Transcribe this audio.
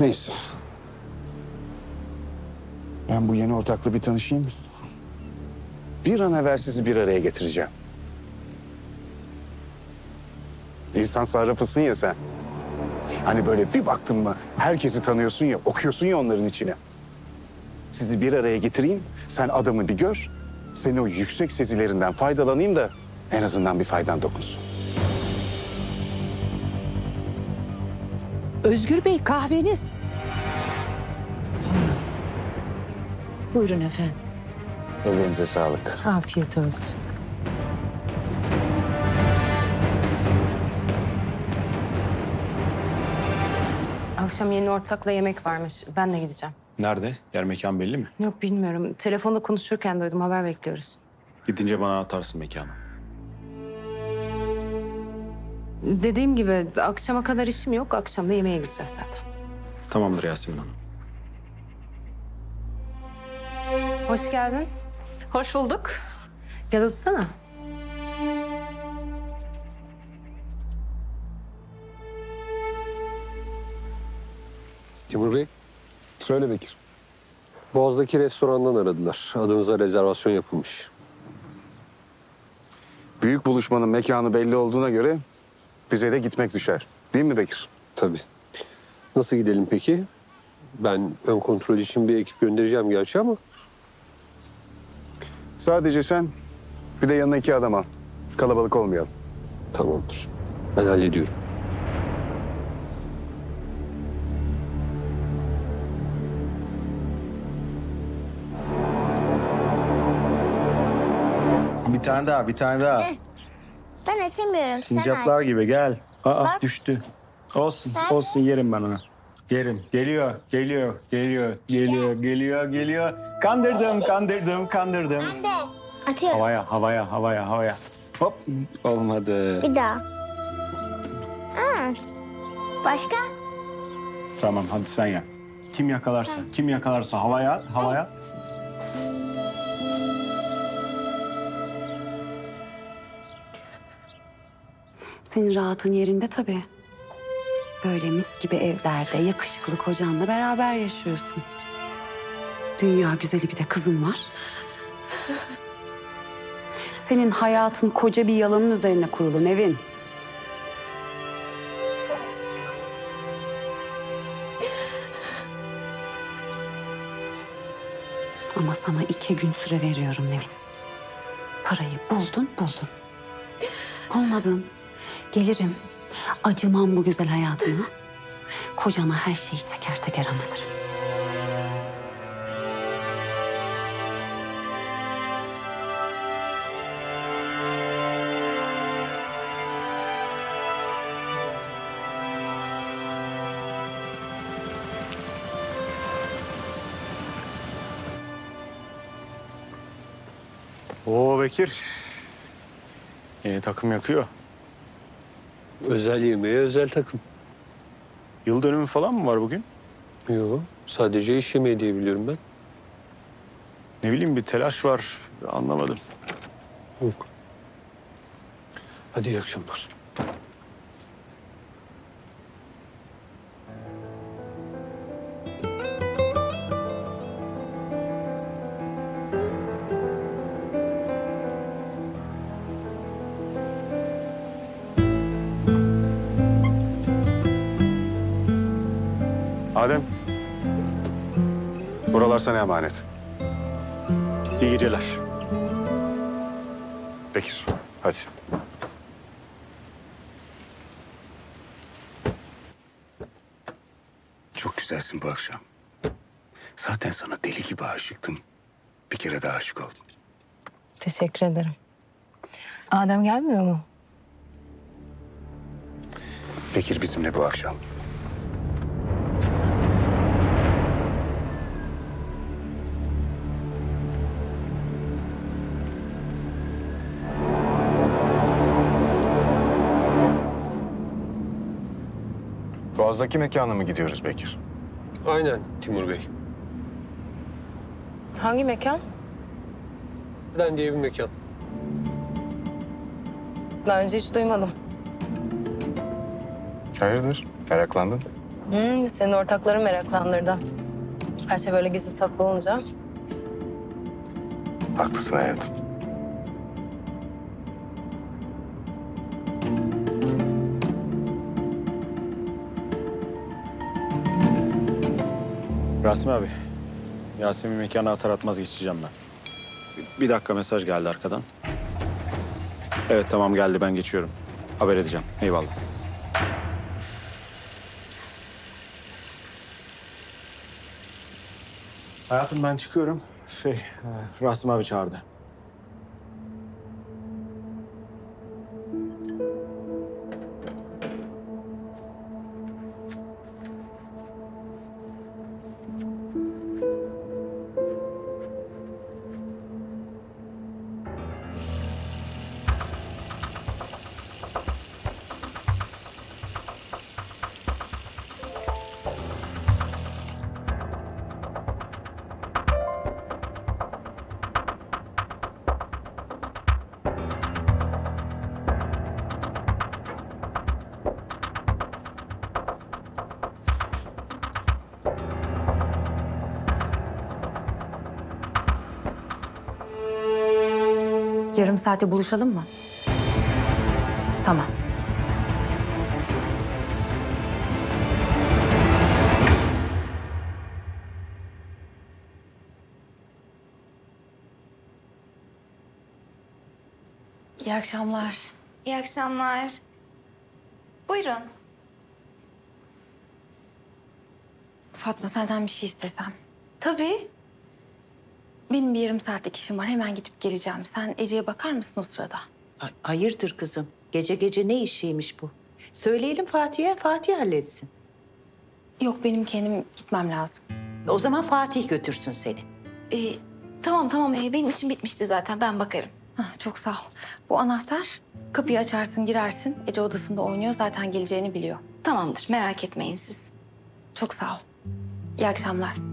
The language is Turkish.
Neyse. Ben bu yeni ortakla bir tanışayım. Bir an evvel sizi bir araya getireceğim. İnsan sarrafısın ya sen. Hani böyle bir baktın mı herkesi tanıyorsun ya, okuyorsun ya onların içine. Sizi bir araya getireyim, sen adamı bir gör. Senin o yüksek sezilerinden faydalanayım da en azından bir faydan dokunsun. Özgür Bey kahveniz. Buyurun efendim. Ellerinize sağlık. Afiyet olsun. Akşam yeni ortakla yemek varmış. Ben de gideceğim. Nerede? Yer mekan belli mi? Yok bilmiyorum. Telefonda konuşurken duydum. Haber bekliyoruz. Gidince bana atarsın mekanı. Dediğim gibi akşama kadar işim yok. Akşam da yemeğe gideceğiz zaten. Tamamdır Yasemin Hanım. Hoş geldin. Hoş bulduk. Gel otursana. Timur Bey, Söyle Bekir. Boğaz'daki restorandan aradılar. Adınıza rezervasyon yapılmış. Büyük buluşmanın mekanı belli olduğuna göre bize de gitmek düşer. Değil mi Bekir? Tabii. Nasıl gidelim peki? Ben ön kontrol için bir ekip göndereceğim gerçi ama... Sadece sen bir de yanına iki adam al. Kalabalık olmayalım. Tamamdır. Ben hallediyorum. Bir tane daha, bir tane daha. Ben açamıyorum. Sincaplar sen aç. gibi gel. Aa Bak. düştü. Olsun, Nerede? olsun yerim ben onu. Yerim. Geliyor, geliyor, geliyor, geliyor, geliyor, geliyor. Kandırdım, kandırdım, kandırdım. Ben de. Atıyorum. Havaya, havaya, havaya, havaya. Hop, olmadı. Bir daha. Aa. Başka? Tamam, hadi sen yap. Kim yakalarsa, kim yakalarsa havaya at, havaya at. Senin rahatın yerinde tabii. Böyle mis gibi evlerde yakışıklı kocanla beraber yaşıyorsun. Dünya güzeli bir de kızın var. Senin hayatın koca bir yalanın üzerine kurulu Nevin. Ama sana iki gün süre veriyorum Nevin. Parayı buldun buldun. Olmadın. Gelirim. Acımam bu güzel hayatıma. Kocana her şeyi teker teker anlatırım. Oo Bekir. Yeni takım yakıyor. Özel yemeğe özel takım. Yıl dönümü falan mı var bugün? Yok, sadece iş yemeği diye biliyorum ben. Ne bileyim bir telaş var. Anlamadım. Yok. Hadi iyi akşamlar. Adem. Buralar sana emanet. İyi geceler. Bekir, hadi. Çok güzelsin bu akşam. Zaten sana deli gibi aşıktım. Bir kere daha aşık oldum. Teşekkür ederim. Adem gelmiyor mu? Bekir bizimle bu akşam. Boğaz'daki mekana mı gidiyoruz Bekir? Aynen Timur Bey. Hangi mekan? Neden diye bir mekan. Daha önce hiç duymadım. Hayırdır? Meraklandın. Hmm, senin ortakların meraklandırdı. Her şey böyle gizli saklı olunca. Haklısın hayatım. Rasmi abi. Yasemin mekana atar atmaz geçeceğim ben. Bir- dakika mesaj geldi arkadan. Evet tamam geldi ben geçiyorum. Haber edeceğim. Eyvallah. Hayatım ben çıkıyorum. Şey, e, Rasmi abi çağırdı. Yarım saate buluşalım mı? Tamam. İyi akşamlar. İyi akşamlar. Buyurun. Fatma senden bir şey istesem. Tabii. Benim bir yarım saatlik işim var. Hemen gidip geleceğim. Sen Ece'ye bakar mısın o sırada? Ay, hayırdır kızım? Gece gece ne işiymiş bu? Söyleyelim Fatih'e, Fatih halletsin. Yok benim kendim gitmem lazım. O zaman Fatih götürsün seni. Ee, tamam tamam ee, benim işim bitmişti zaten ben bakarım. Hah, çok sağ ol. Bu anahtar. Kapıyı açarsın girersin. Ece odasında oynuyor. Zaten geleceğini biliyor. Tamamdır merak etmeyin siz. Çok sağ ol. İyi akşamlar.